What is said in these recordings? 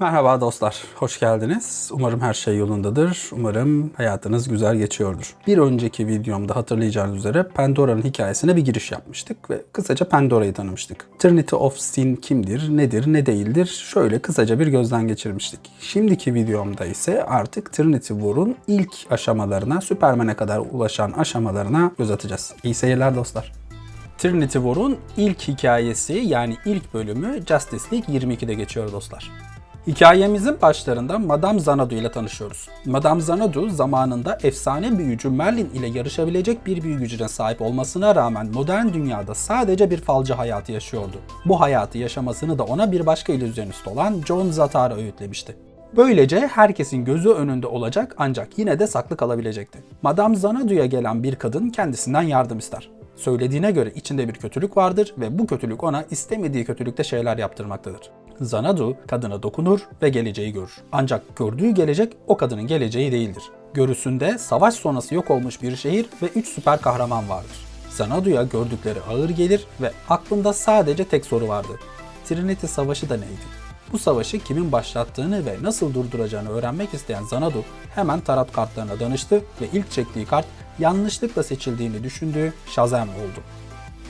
Merhaba dostlar, hoş geldiniz. Umarım her şey yolundadır. Umarım hayatınız güzel geçiyordur. Bir önceki videomda hatırlayacağınız üzere Pandora'nın hikayesine bir giriş yapmıştık ve kısaca Pandora'yı tanımıştık. Trinity of Sin kimdir, nedir, ne değildir şöyle kısaca bir gözden geçirmiştik. Şimdiki videomda ise artık Trinity War'un ilk aşamalarına, Superman'e kadar ulaşan aşamalarına göz atacağız. İyi seyirler dostlar. Trinity War'un ilk hikayesi yani ilk bölümü Justice League 22'de geçiyor dostlar. Hikayemizin başlarında Madame Xanadu ile tanışıyoruz. Madame Xanadu zamanında efsane büyücü Merlin ile yarışabilecek bir büyü gücüne sahip olmasına rağmen modern dünyada sadece bir falcı hayatı yaşıyordu. Bu hayatı yaşamasını da ona bir başka illüzyonist olan John Zatara öğütlemişti. Böylece herkesin gözü önünde olacak ancak yine de saklı kalabilecekti. Madame Xanadu'ya gelen bir kadın kendisinden yardım ister. Söylediğine göre içinde bir kötülük vardır ve bu kötülük ona istemediği kötülükte şeyler yaptırmaktadır. Xanadu kadına dokunur ve geleceği görür. Ancak gördüğü gelecek o kadının geleceği değildir. Görüsünde savaş sonrası yok olmuş bir şehir ve 3 süper kahraman vardır. Xanadu'ya gördükleri ağır gelir ve aklında sadece tek soru vardı. Trinity Savaşı da neydi? Bu savaşı kimin başlattığını ve nasıl durduracağını öğrenmek isteyen Xanadu hemen tarot kartlarına danıştı ve ilk çektiği kart yanlışlıkla seçildiğini düşündüğü Shazam oldu.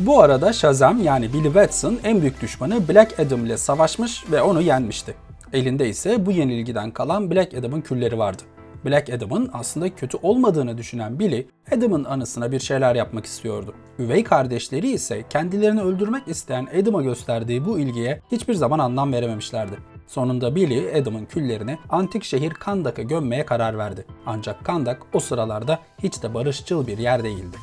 Bu arada Shazam yani Billy Batson en büyük düşmanı Black Adam ile savaşmış ve onu yenmişti. Elinde ise bu yenilgiden kalan Black Adam'ın külleri vardı. Black Adam'ın aslında kötü olmadığını düşünen Billy, Adam'ın anısına bir şeyler yapmak istiyordu. Üvey kardeşleri ise kendilerini öldürmek isteyen Adam'a gösterdiği bu ilgiye hiçbir zaman anlam verememişlerdi. Sonunda Billy, Adam'ın küllerini antik şehir Kandak'a gömmeye karar verdi. Ancak Kandak o sıralarda hiç de barışçıl bir yer değildi.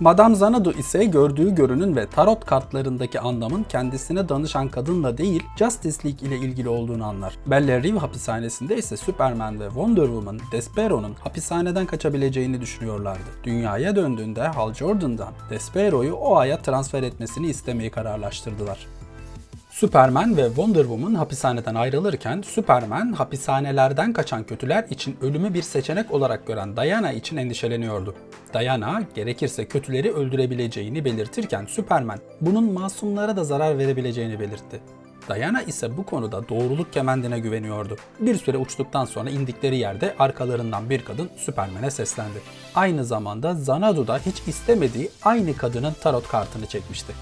Madame Xanadu ise gördüğü görünün ve tarot kartlarındaki anlamın kendisine danışan kadınla değil Justice League ile ilgili olduğunu anlar. Belle Reve hapishanesinde ise Superman ve Wonder Woman Despero'nun hapishaneden kaçabileceğini düşünüyorlardı. Dünyaya döndüğünde Hal Jordan'dan Despero'yu o aya transfer etmesini istemeyi kararlaştırdılar. Superman ve Wonder Woman hapishaneden ayrılırken Superman hapishanelerden kaçan kötüler için ölümü bir seçenek olarak gören Diana için endişeleniyordu. Diana gerekirse kötüleri öldürebileceğini belirtirken Superman bunun masumlara da zarar verebileceğini belirtti. Diana ise bu konuda doğruluk kemendine güveniyordu. Bir süre uçtuktan sonra indikleri yerde arkalarından bir kadın Superman'e seslendi. Aynı zamanda Xanadu da hiç istemediği aynı kadının tarot kartını çekmişti.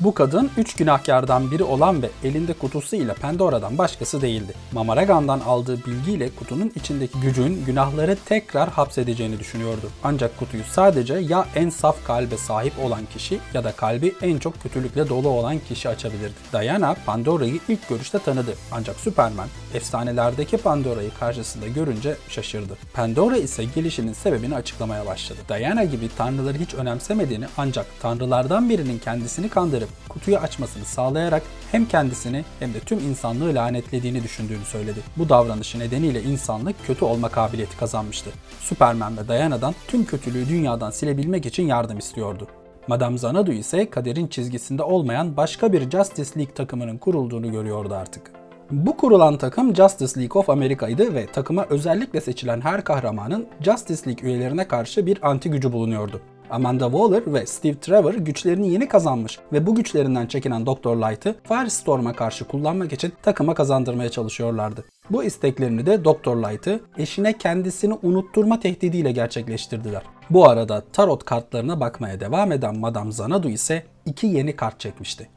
Bu kadın üç günahkardan biri olan ve elinde kutusu ile Pandora'dan başkası değildi. Mamaragan'dan aldığı bilgiyle kutunun içindeki gücün günahları tekrar hapsedeceğini düşünüyordu. Ancak kutuyu sadece ya en saf kalbe sahip olan kişi ya da kalbi en çok kötülükle dolu olan kişi açabilirdi. Diana Pandora'yı ilk görüşte tanıdı. Ancak Superman efsanelerdeki Pandora'yı karşısında görünce şaşırdı. Pandora ise gelişinin sebebini açıklamaya başladı. Diana gibi tanrıları hiç önemsemediğini ancak tanrılardan birinin kendisini kandırıp kutuyu açmasını sağlayarak hem kendisini hem de tüm insanlığı lanetlediğini düşündüğünü söyledi. Bu davranışı nedeniyle insanlık kötü olma kabiliyeti kazanmıştı. Superman ve Diana'dan tüm kötülüğü dünyadan silebilmek için yardım istiyordu. Madame Xanadu ise kaderin çizgisinde olmayan başka bir Justice League takımının kurulduğunu görüyordu artık. Bu kurulan takım Justice League of America'ydı ve takıma özellikle seçilen her kahramanın Justice League üyelerine karşı bir anti gücü bulunuyordu. Amanda Waller ve Steve Trevor güçlerini yeni kazanmış ve bu güçlerinden çekinen Dr. Light'ı Firestorm'a karşı kullanmak için takıma kazandırmaya çalışıyorlardı. Bu isteklerini de Dr. Light'ı eşine kendisini unutturma tehdidiyle gerçekleştirdiler. Bu arada tarot kartlarına bakmaya devam eden Madame Xanadu ise iki yeni kart çekmişti.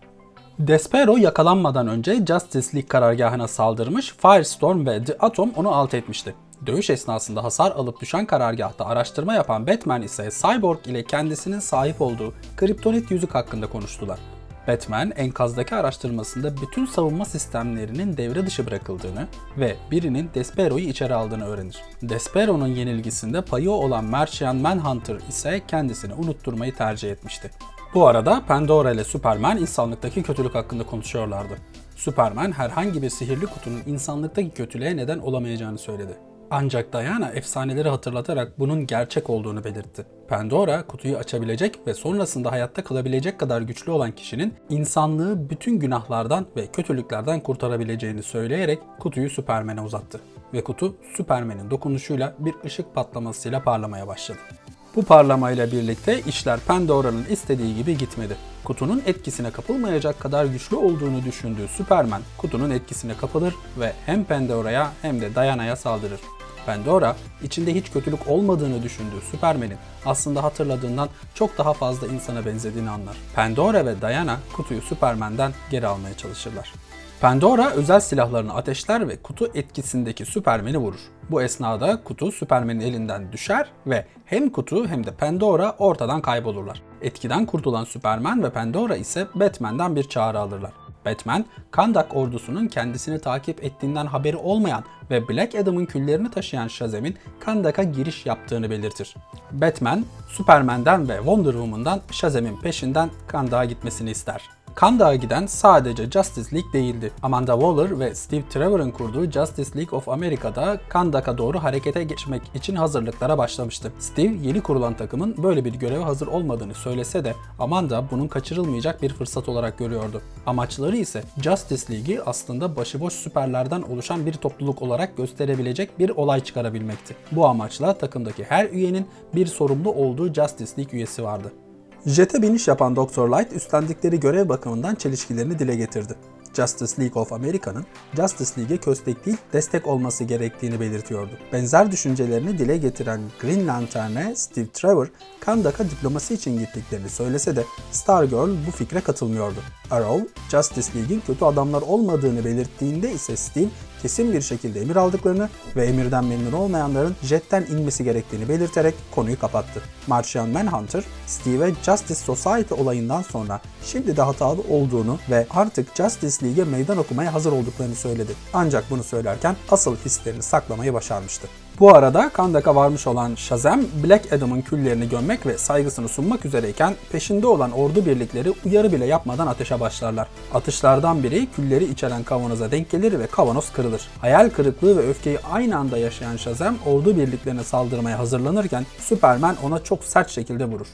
Despero yakalanmadan önce Justice League karargahına saldırmış, Firestorm ve The Atom onu alt etmişti. Dövüş esnasında hasar alıp düşen karargahta araştırma yapan Batman ise Cyborg ile kendisinin sahip olduğu kriptonit yüzük hakkında konuştular. Batman enkazdaki araştırmasında bütün savunma sistemlerinin devre dışı bırakıldığını ve birinin Despero'yu içeri aldığını öğrenir. Despero'nun yenilgisinde payı olan Martian Manhunter ise kendisini unutturmayı tercih etmişti. Bu arada Pandora ile Superman insanlıktaki kötülük hakkında konuşuyorlardı. Superman herhangi bir sihirli kutunun insanlıktaki kötülüğe neden olamayacağını söyledi. Ancak Diana efsaneleri hatırlatarak bunun gerçek olduğunu belirtti. Pandora kutuyu açabilecek ve sonrasında hayatta kalabilecek kadar güçlü olan kişinin insanlığı bütün günahlardan ve kötülüklerden kurtarabileceğini söyleyerek kutuyu Superman'e uzattı. Ve kutu Superman'in dokunuşuyla bir ışık patlamasıyla parlamaya başladı. Bu parlamayla birlikte işler Pandora'nın istediği gibi gitmedi. Kutunun etkisine kapılmayacak kadar güçlü olduğunu düşündüğü Superman kutunun etkisine kapılır ve hem Pandora'ya hem de Diana'ya saldırır. Pandora, içinde hiç kötülük olmadığını düşündüğü Superman'in aslında hatırladığından çok daha fazla insana benzediğini anlar. Pandora ve Diana kutuyu Superman'den geri almaya çalışırlar. Pandora özel silahlarını ateşler ve kutu etkisindeki Superman'i vurur. Bu esnada kutu Superman'in elinden düşer ve hem kutu hem de Pandora ortadan kaybolurlar. Etkiden kurtulan Superman ve Pandora ise Batman'den bir çağrı alırlar. Batman, Kandak ordusunun kendisini takip ettiğinden haberi olmayan ve Black Adam'ın küllerini taşıyan Shazam'in Kandak'a giriş yaptığını belirtir. Batman, Superman'den ve Wonder Woman'dan Shazam'in peşinden Kandak'a gitmesini ister. Kandak'a giden sadece Justice League değildi. Amanda Waller ve Steve Trevor'ın kurduğu Justice League of America'da Kandak'a doğru harekete geçmek için hazırlıklara başlamıştı. Steve yeni kurulan takımın böyle bir göreve hazır olmadığını söylese de Amanda bunun kaçırılmayacak bir fırsat olarak görüyordu. Amaçları ise Justice League'i aslında başıboş süperlerden oluşan bir topluluk olarak gösterebilecek bir olay çıkarabilmekti. Bu amaçla takımdaki her üyenin bir sorumlu olduğu Justice League üyesi vardı. Jet'e biniş yapan Dr. Light üstlendikleri görev bakımından çelişkilerini dile getirdi. Justice League of America'nın Justice League'e köstek değil destek olması gerektiğini belirtiyordu. Benzer düşüncelerini dile getiren Green Lantern'e Steve Trevor, Kandak'a diplomasi için gittiklerini söylese de Stargirl bu fikre katılmıyordu. Arrow, Justice League'in kötü adamlar olmadığını belirttiğinde ise Steve kesin bir şekilde emir aldıklarını ve emirden memnun olmayanların jetten inmesi gerektiğini belirterek konuyu kapattı. Martian Manhunter, Steve'e Justice Society olayından sonra şimdi de hatalı olduğunu ve artık Justice League'e meydan okumaya hazır olduklarını söyledi. Ancak bunu söylerken asıl hislerini saklamayı başarmıştı. Bu arada Kandak'a varmış olan Shazam, Black Adam'ın küllerini gömmek ve saygısını sunmak üzereyken peşinde olan ordu birlikleri uyarı bile yapmadan ateşe başlarlar. Atışlardan biri külleri içeren kavanoza denk gelir ve kavanoz kırılır. Hayal kırıklığı ve öfkeyi aynı anda yaşayan Shazam ordu birliklerine saldırmaya hazırlanırken Superman ona çok sert şekilde vurur.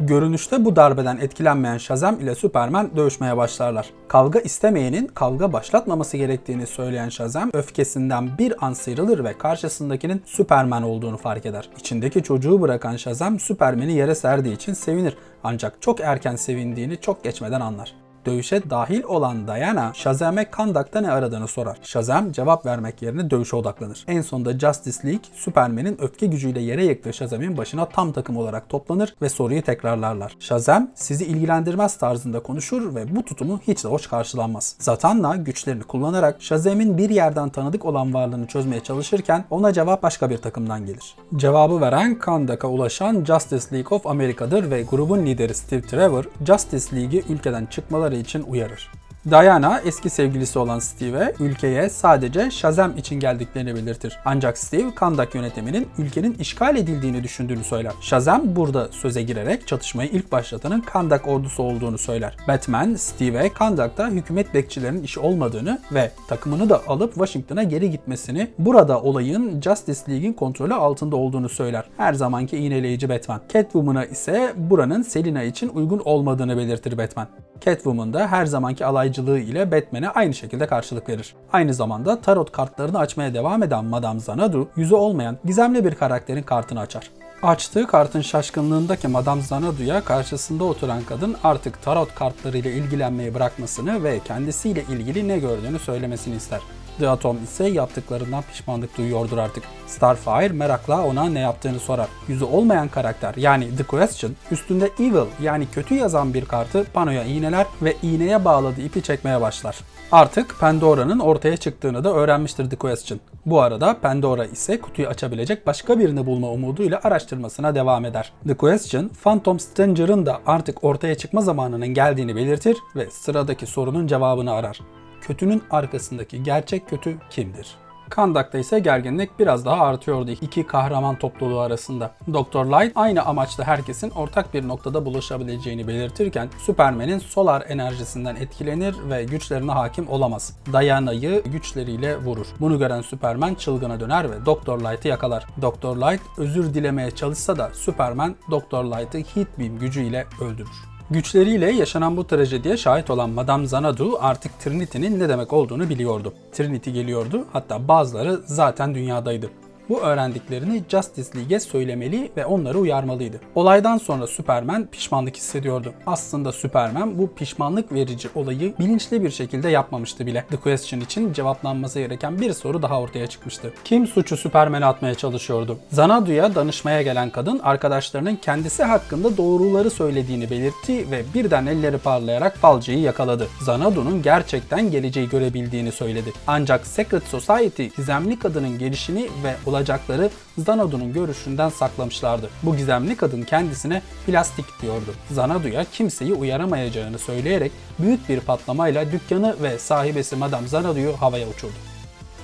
Görünüşte bu darbeden etkilenmeyen Shazam ile Superman dövüşmeye başlarlar. Kavga istemeyenin kavga başlatmaması gerektiğini söyleyen Shazam öfkesinden bir an sıyrılır ve karşısındakinin Superman olduğunu fark eder. İçindeki çocuğu bırakan Shazam Superman'i yere serdiği için sevinir ancak çok erken sevindiğini çok geçmeden anlar. Dövüşe dahil olan Diana, Shazam'e Kandak'ta ne aradığını sorar. Shazam cevap vermek yerine dövüşe odaklanır. En sonunda Justice League, Superman'in öfke gücüyle yere yıktığı Shazam'in başına tam takım olarak toplanır ve soruyu tekrarlarlar. Shazam, sizi ilgilendirmez tarzında konuşur ve bu tutumu hiç de hoş karşılanmaz. Zatanna güçlerini kullanarak Shazam'in bir yerden tanıdık olan varlığını çözmeye çalışırken ona cevap başka bir takımdan gelir. Cevabı veren Kandak'a ulaşan Justice League of America'dır ve grubun lideri Steve Trevor, Justice League'i ülkeden çıkmaları için uyarır. Diana eski sevgilisi olan Steve'e ülkeye sadece Shazam için geldiklerini belirtir. Ancak Steve Kandak yönetiminin ülkenin işgal edildiğini düşündüğünü söyler. Shazam burada söze girerek çatışmayı ilk başlatanın Kandak ordusu olduğunu söyler. Batman, Steve'e Kandak'ta hükümet bekçilerinin işi olmadığını ve takımını da alıp Washington'a geri gitmesini, burada olayın Justice League'in kontrolü altında olduğunu söyler. Her zamanki iğneleyici Batman. Catwoman'a ise buranın Selina için uygun olmadığını belirtir Batman. Catwoman da her zamanki alaycılığı ile Batman'e aynı şekilde karşılık verir. Aynı zamanda tarot kartlarını açmaya devam eden Madame Xanadu, yüzü olmayan gizemli bir karakterin kartını açar. Açtığı kartın şaşkınlığındaki Madame Xanadu'ya karşısında oturan kadın artık tarot kartlarıyla ilgilenmeyi bırakmasını ve kendisiyle ilgili ne gördüğünü söylemesini ister. The Atom ise yaptıklarından pişmanlık duyuyordur artık. Starfire merakla ona ne yaptığını sorar. Yüzü olmayan karakter yani The Question üstünde Evil yani kötü yazan bir kartı panoya iğneler ve iğneye bağladığı ipi çekmeye başlar. Artık Pandora'nın ortaya çıktığını da öğrenmiştir The Question. Bu arada Pandora ise kutuyu açabilecek başka birini bulma umuduyla araştırmasına devam eder. The Question, Phantom Stranger'ın da artık ortaya çıkma zamanının geldiğini belirtir ve sıradaki sorunun cevabını arar kötünün arkasındaki gerçek kötü kimdir? Kandak'ta ise gerginlik biraz daha artıyordu iki kahraman topluluğu arasında. Dr. Light aynı amaçla herkesin ortak bir noktada buluşabileceğini belirtirken Superman'in solar enerjisinden etkilenir ve güçlerine hakim olamaz. Diana'yı güçleriyle vurur. Bunu gören Superman çılgına döner ve Dr. Light'ı yakalar. Dr. Light özür dilemeye çalışsa da Superman Dr. Light'ı Heat Beam gücüyle öldürür. Güçleriyle yaşanan bu trajediye şahit olan Madame Xanadu artık Trinity'nin ne demek olduğunu biliyordu. Trinity geliyordu hatta bazıları zaten dünyadaydı. Bu öğrendiklerini Justice League'e söylemeli ve onları uyarmalıydı. Olaydan sonra Superman pişmanlık hissediyordu. Aslında Superman bu pişmanlık verici olayı bilinçli bir şekilde yapmamıştı bile. The Question için cevaplanması gereken bir soru daha ortaya çıkmıştı. Kim suçu Superman'e atmaya çalışıyordu? Xanadu'ya danışmaya gelen kadın arkadaşlarının kendisi hakkında doğruları söylediğini belirtti ve birden elleri parlayarak falcıyı yakaladı. Xanadu'nun gerçekten geleceği görebildiğini söyledi. Ancak Secret Society gizemli kadının gelişini ve olacakları Xanadu'nun görüşünden saklamışlardı. Bu gizemli kadın kendisine plastik diyordu. Xanadu'ya kimseyi uyaramayacağını söyleyerek büyük bir patlamayla dükkanı ve sahibesi Madame Xanadu'yu havaya uçurdu.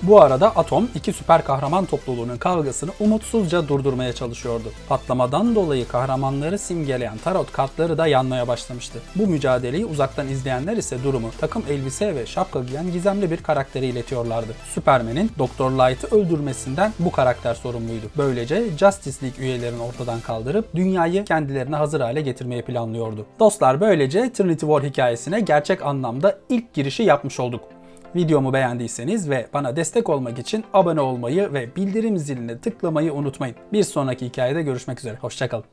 Bu arada Atom iki süper kahraman topluluğunun kavgasını umutsuzca durdurmaya çalışıyordu. Patlamadan dolayı kahramanları simgeleyen tarot kartları da yanmaya başlamıştı. Bu mücadeleyi uzaktan izleyenler ise durumu takım elbise ve şapka giyen gizemli bir karaktere iletiyorlardı. Superman'in Doktor Light'ı öldürmesinden bu karakter sorumluydu. Böylece Justice League üyelerini ortadan kaldırıp dünyayı kendilerine hazır hale getirmeyi planlıyordu. Dostlar böylece Trinity War hikayesine gerçek anlamda ilk girişi yapmış olduk. Videomu beğendiyseniz ve bana destek olmak için abone olmayı ve bildirim ziline tıklamayı unutmayın. Bir sonraki hikayede görüşmek üzere. Hoşçakalın.